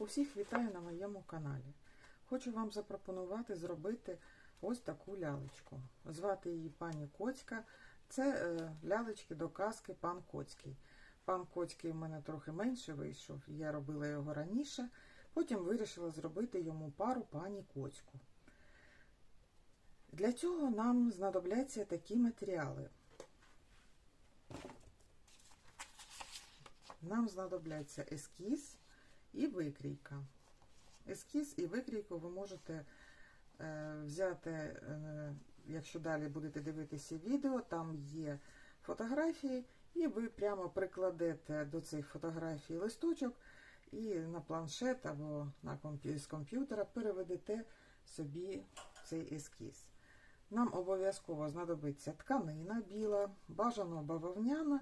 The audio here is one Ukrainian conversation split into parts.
Усіх вітаю на моєму каналі. Хочу вам запропонувати зробити ось таку лялечку. Звати її пані Коцька. Це е, лялечки до казки Пан Коцький. Пан Коцький в мене трохи менше вийшов, я робила його раніше. Потім вирішила зробити йому пару пані Коцьку. Для цього нам знадобляться такі матеріали. Нам знадобляться ескіз і викрійка. Ескіз і викрійку ви можете е, взяти, е, якщо далі будете дивитися відео, там є фотографії, і ви прямо прикладете до цих фотографій листочок і на планшет або на комп'ю- з комп'ютера переведете собі цей ескіз. Нам обов'язково знадобиться тканина біла, бажано бавовняна,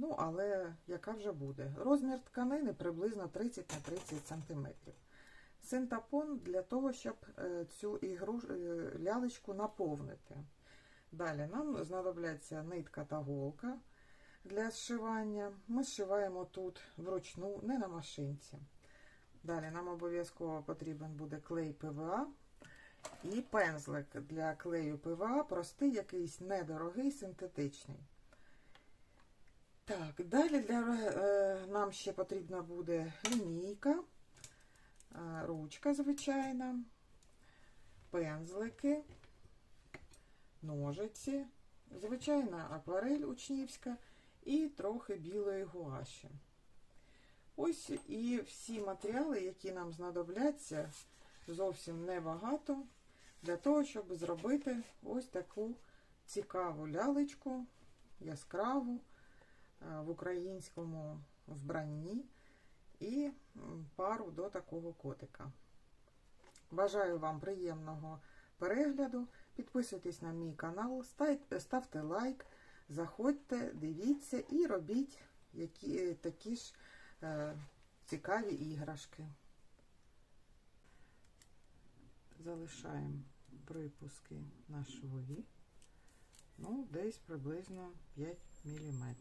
ну але яка вже буде. Розмір тканини приблизно 30 на 30 см. Синтапон для того, щоб е, цю ігру е, лялечку наповнити. Далі нам знадобляться нитка та голка для зшивання. Ми зшиваємо тут вручну, не на машинці. Далі нам обов'язково потрібен буде клей ПВА і пензлик для клею ПВА, простий, якийсь недорогий, синтетичний. Так, далі для, е, нам ще потрібна буде лінійка, е, ручка звичайна, пензлики, ножиці, звичайна акварель учнівська і трохи білої гуаші. Ось і всі матеріали, які нам знадобляться, зовсім небагато, для того, щоб зробити ось таку цікаву лялечку, яскраву в українському вбранні і пару до такого котика. Бажаю вам приємного перегляду. Підписуйтесь на мій канал, ставте лайк, заходьте, дивіться і робіть які, такі ж е, цікаві іграшки. Залишаємо припуски на швові, ну, десь приблизно 5 мм.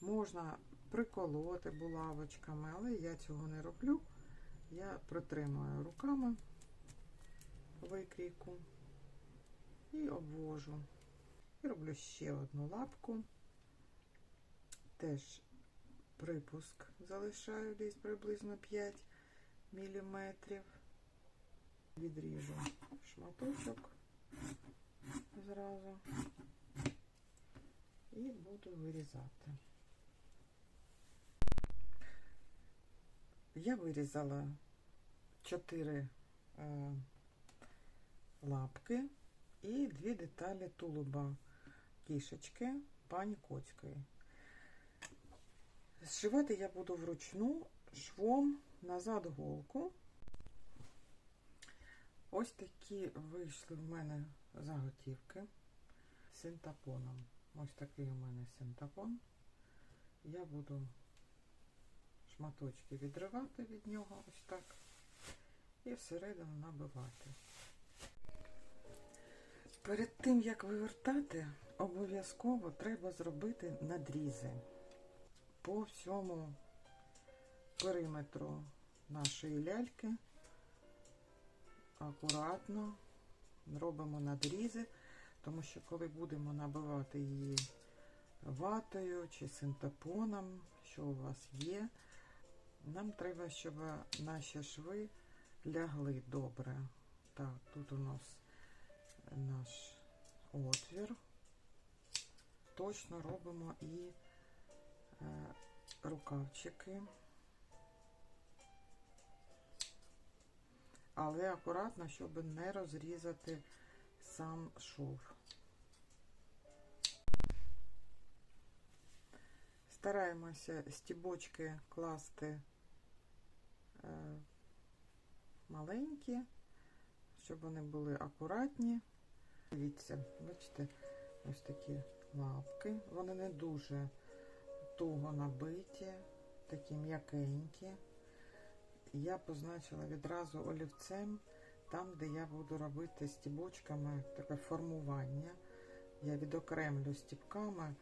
Можна приколоти булавочками, але я цього не роблю. Я притримую руками викрійку і обвожу. І роблю ще одну лапку. Теж припуск залишаю десь приблизно 5 мм. Відріжу шматочок зразу і буду вирізати. Я вирізала 4 е, лапки і дві деталі тулуба кішечки пані Коцької. Зшивати я буду вручну швом назад голку. Ось такі вийшли в мене заготівки синтапоном. Ось такий у мене синтапон. Я буду шматочки відривати від нього ось так і всередину набивати. Перед тим, як вивертати, обов'язково треба зробити надрізи по всьому периметру нашої ляльки. Акуратно робимо надрізи, тому що коли будемо набивати її ватою чи синтепоном, що у вас є, нам треба, щоб наші шви лягли добре. Так, тут у нас наш отвір. Точно робимо і е, рукавчики. Але акуратно, щоб не розрізати сам шов. Стараємося стібочки класти маленькі, щоб вони були акуратні. Дивіться, бачите, ось такі лапки. Вони не дуже туго набиті, такі м'якенькі. Я позначила відразу олівцем там, де я буду робити стібочками таке формування. Я відокремлю стібками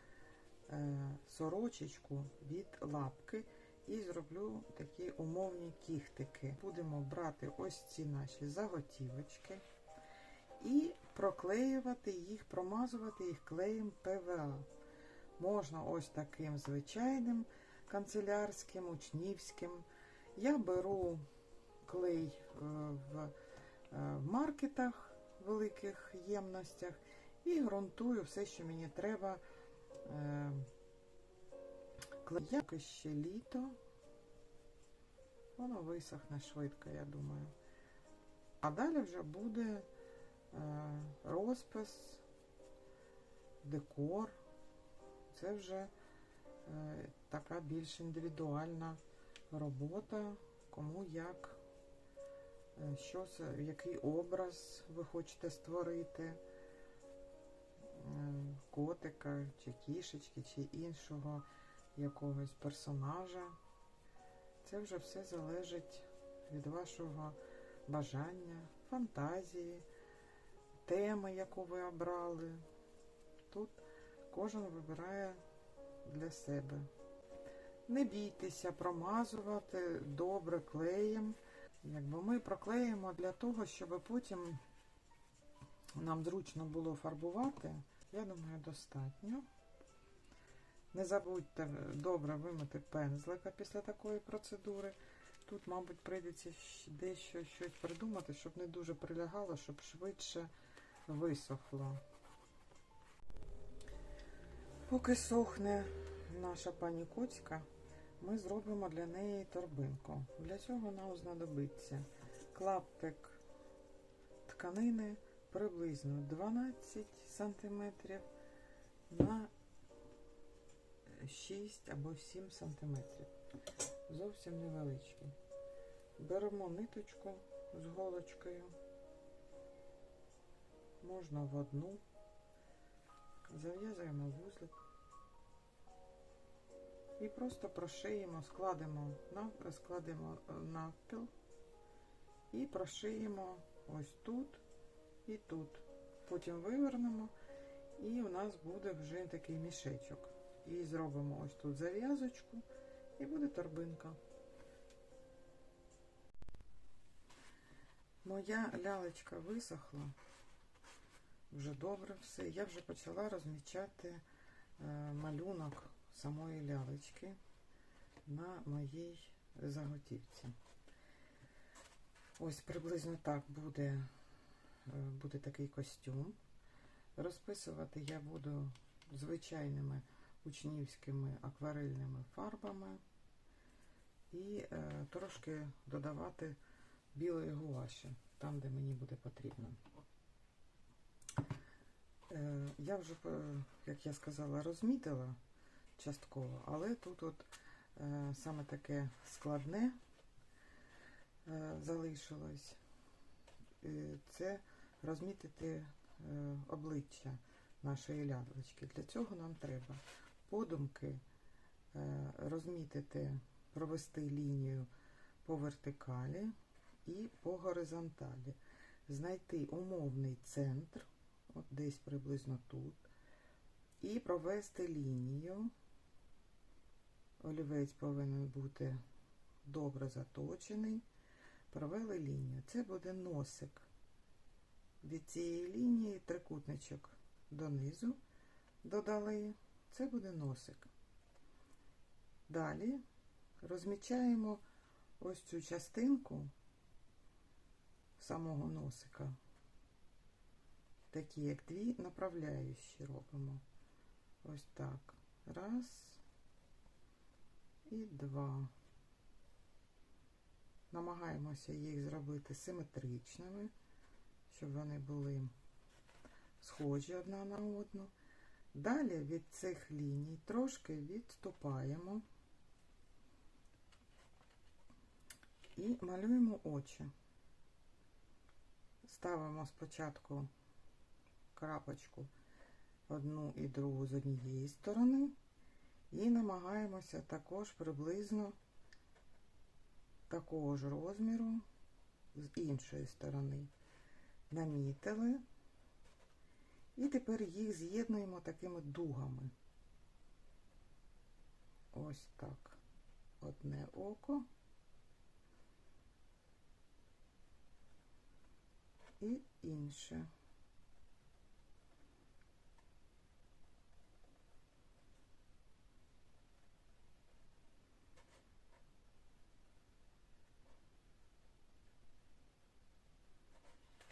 е, сорочечку від лапки і зроблю такі умовні кіхтики. Будемо брати ось ці наші заготівочки і проклеювати їх, промазувати їх клеєм ПВА. Можна ось таким звичайним канцелярським, учнівським. Я беру клей е, е, в маркетах, великих ємностях, і ґрунтую все, що мені треба. Е, ще літо. Воно висохне швидко, я думаю. А далі вже буде е, розпис, декор. Це вже е, така більш індивідуальна робота, кому як, е, що який образ ви хочете створити, котика, чи кішечки, чи іншого якогось персонажа. Це вже все залежить від вашого бажання, фантазії, теми, яку ви обрали. Тут кожен вибирає для себе. Не бійтеся промазувати добре клеєм. Якби ми проклеїмо для того, щоб потім нам зручно було фарбувати, я думаю, достатньо. Не забудьте добре вимити пензлика після такої процедури. Тут, мабуть, прийдеться дещо щось придумати, щоб не дуже прилягало, щоб швидше висохло. Поки сохне наша пані Коцька, ми зробимо для неї торбинку. Для цього нам знадобиться клаптик тканини приблизно 12 см на 6 або 7 см. Зовсім невеличкий. Беремо ниточку з голочкою, можна в одну, зав'язуємо вузлик і просто прошиємо, складемо, нав- складемо е, навпіл і прошиємо ось тут і тут. Потім вивернемо, і у нас буде вже такий мішечок. І зробимо ось тут зав'язочку, і буде торбинка. Моя лялечка висохла. Вже добре все. Я вже почала розмічати е, малюнок самої лялечки на моїй заготівці. Ось приблизно так буде, е, буде такий костюм. Розписувати я буду звичайними учнівськими акварельними фарбами і е, трошки додавати білої гуаші, там, де мені буде потрібно. Е, я вже, е, як я сказала, розмітила частково, але тут от е, саме таке складне е, залишилось. Е, це розмітити е, обличчя нашої лялечки. Для цього нам треба подумки е, розмітити, провести лінію по вертикалі і по горизонталі. Знайти умовний центр, от десь приблизно тут, і провести лінію. Олівець повинен бути добре заточений. Провели лінію. Це буде носик. Від цієї лінії трикутничок донизу додали. Це буде носик. Далі розмічаємо ось цю частинку самого носика. Такі, як дві направляючі робимо. Ось так. Раз і два. Намагаємося їх зробити симетричними, щоб вони були схожі одна на одну. Далі від цих ліній трошки відступаємо і малюємо очі. Ставимо спочатку крапочку одну і другу з однієї сторони і намагаємося також приблизно такого ж розміру з іншої сторони. Намітили. І тепер їх з'єднуємо такими дугами. Ось так. одне око і інше.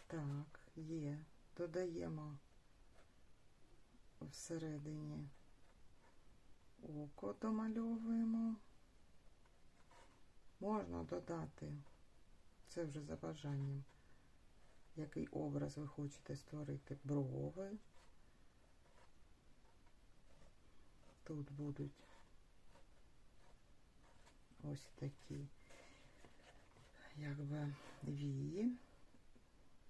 Так, є. Додаємо всередині око домальовуємо. Можна додати, це вже за бажанням, який образ ви хочете створити брови. Тут будуть ось такі, якби вії.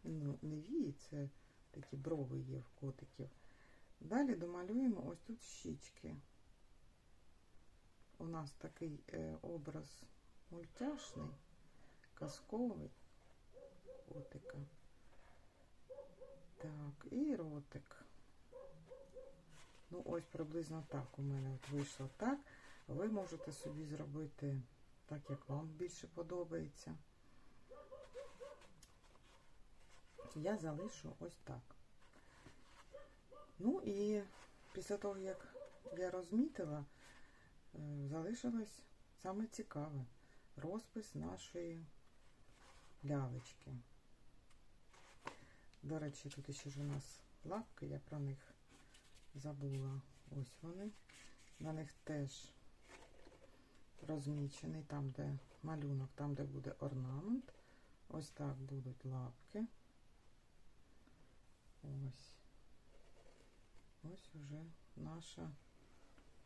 Ну, не вії, це такі брови є в котиків. Далі домалюємо ось тут щічки. У нас такий е, образ мультяшний, казковий котика. Так, і ротик. Ну, ось приблизно так у мене от вийшло так. Ви можете собі зробити так, як вам більше подобається. Я залишу ось так. Ну і після того, як я розмітила, е, залишилось саме цікаве розпис нашої лялечки. До речі, тут ще ж у нас лапки, я про них забула. Ось вони. На них теж розмічений, там, де малюнок, там, де буде орнамент. Ось так будуть лапки. Ось. Ось уже наша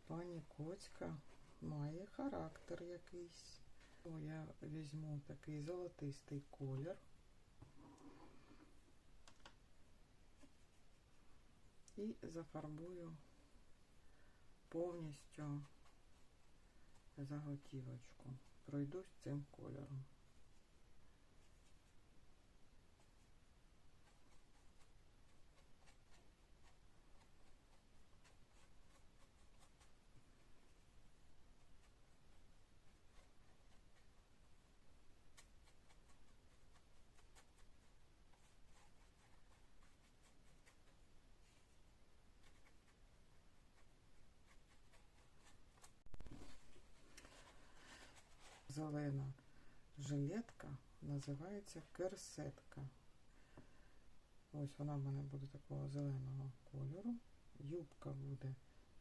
пані Коцька має характер якийсь. О, я візьму такий золотистий колір. І зафарбую повністю заготівочку. Пройдусь цим кольором. Зелена жилетка називається керсетка. Ось вона в мене буде такого зеленого кольору. Юбка буде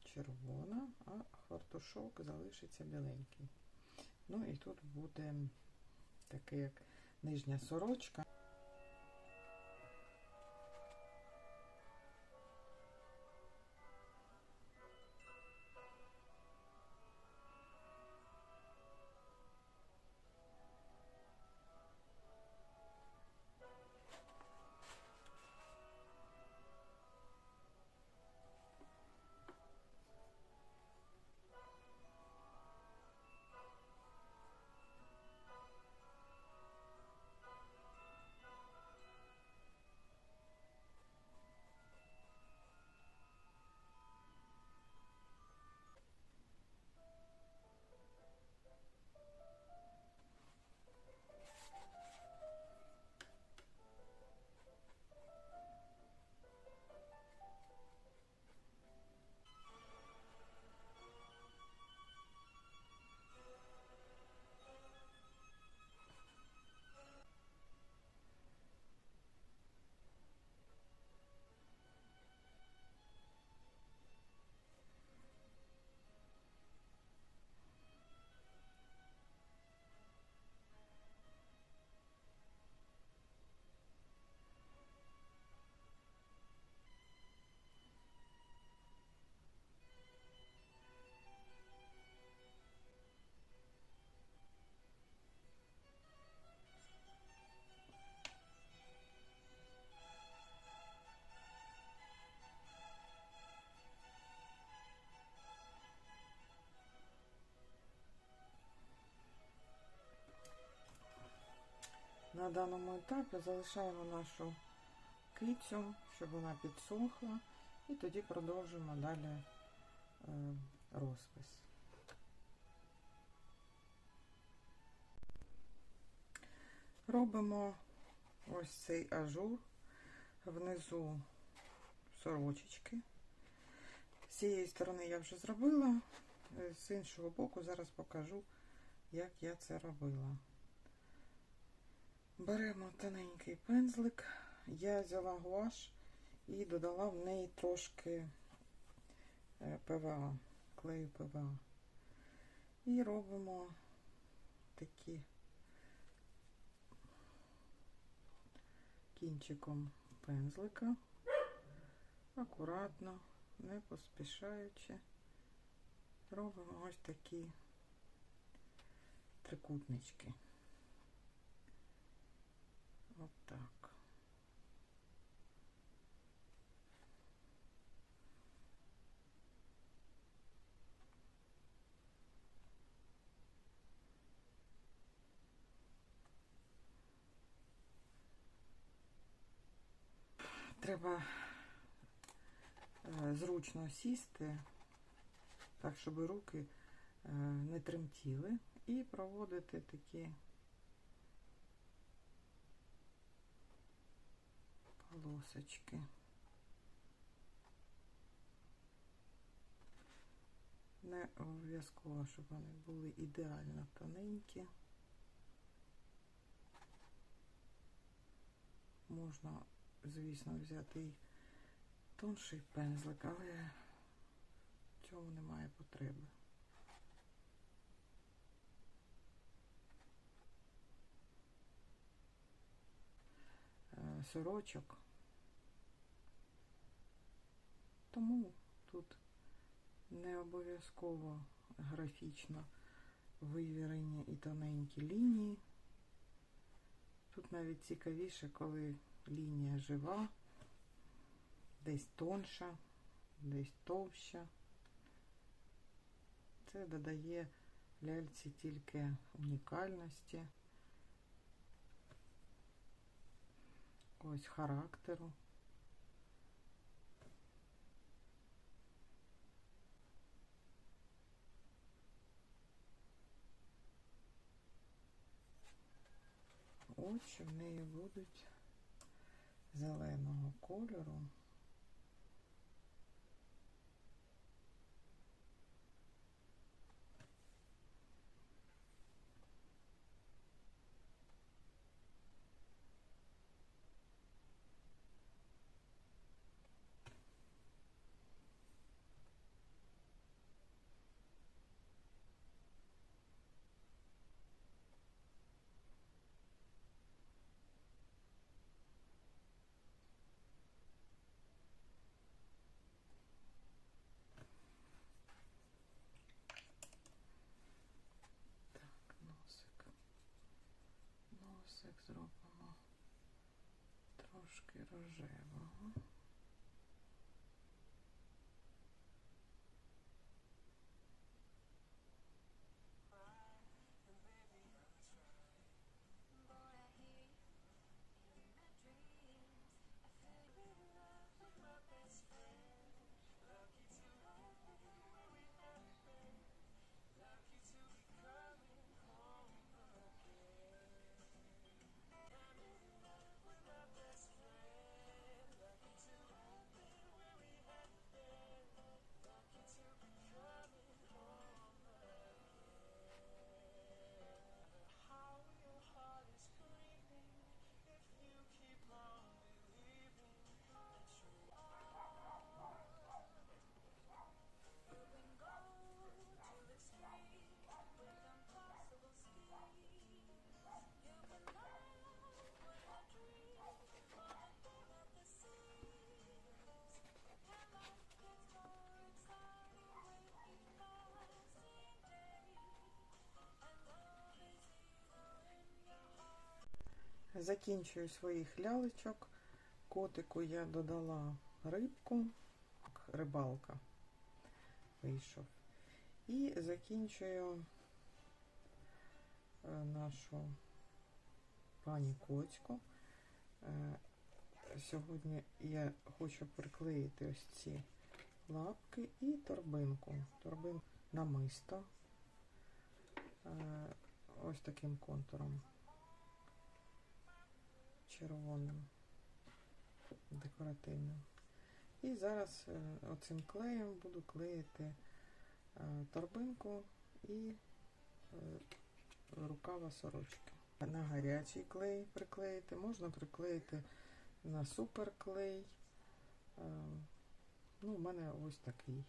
червона, а фартушок залишиться біленький. Ну і тут буде таке як нижня сорочка. На даному етапі залишаємо нашу кицю, щоб вона підсохла, і тоді продовжуємо далі е, розпис. Робимо ось цей ажур внизу сорочечки. З цієї сторони я вже зробила, з іншого боку зараз покажу, як я це робила. Беремо тоненький пензлик, я взяла гуаш і додала в неї трошки е, ПВА, клею ПВА. І робимо такі кінчиком пензлика, акуратно, не поспішаючи, робимо ось такі трикутнички. Отак. Треба е, зручно сісти, так, щоб руки е, не тремтіли, і проводити такі полосочки. Не обов'язково, щоб вони були ідеально тоненькі. Можна, звісно, взяти і тонший пензлик, але в цьому немає потреби. Е, Сорочок. Тому тут не обов'язково графічно вивірені і тоненькі лінії. Тут навіть цікавіше, коли лінія жива, десь тонша, десь товща. Це додає ляльці тільки унікальності, ось характеру. Очі в неї будуть зеленого кольору. Так, носик. Носик зробимо трошки рожевого. Закінчую своїх лялечок. Котику я додала рибку, рибалка вийшов. І закінчую е, нашу пані Коцьку. Е, Сьогодні я хочу приклеїти ось ці лапки і торбинку. Торбинку намисто е, ось таким контуром. Червоним декоративним. І зараз е, оцим клеєм буду клеїти е, торбинку і е, рукава сорочки. На гарячий клей приклеїти, можна приклеїти на суперклей. Ну, у мене ось такий.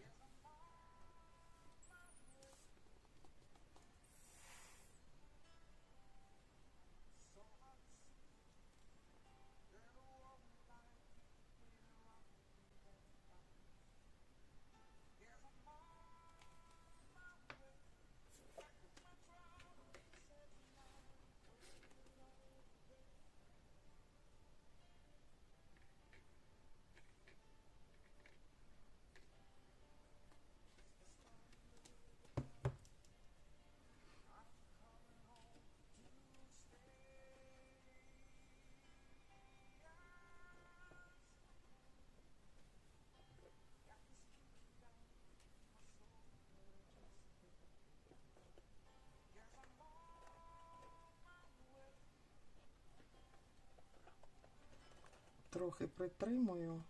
Трохи притримую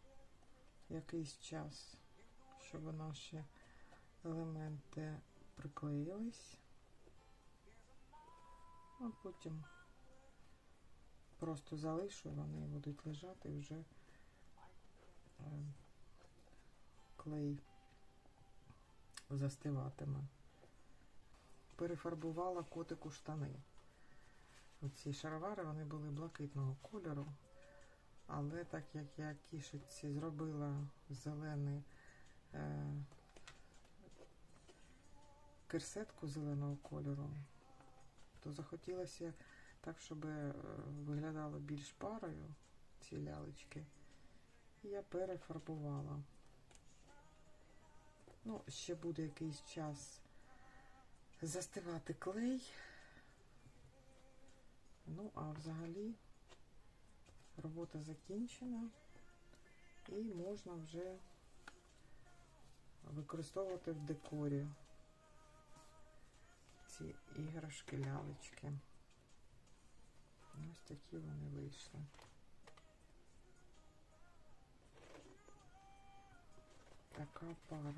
якийсь час, щоб наші елементи приклеїлись, а потім просто залишу, вони будуть лежати вже е, клей застиватиме. Перефарбувала котику штани. Оці шаровари вони були блакитного кольору. Але так як я кішечці зробила зелений е, керсетку зеленого кольору, то захотілося так, щоб е, виглядало більш парою ці лялечки. І я перефарбувала. Ну, ще буде якийсь час застивати клей. Ну, а взагалі робота закінчена і можна вже використовувати в декорі ці іграшки, лялечки. Ось такі вони вийшли. Така пара.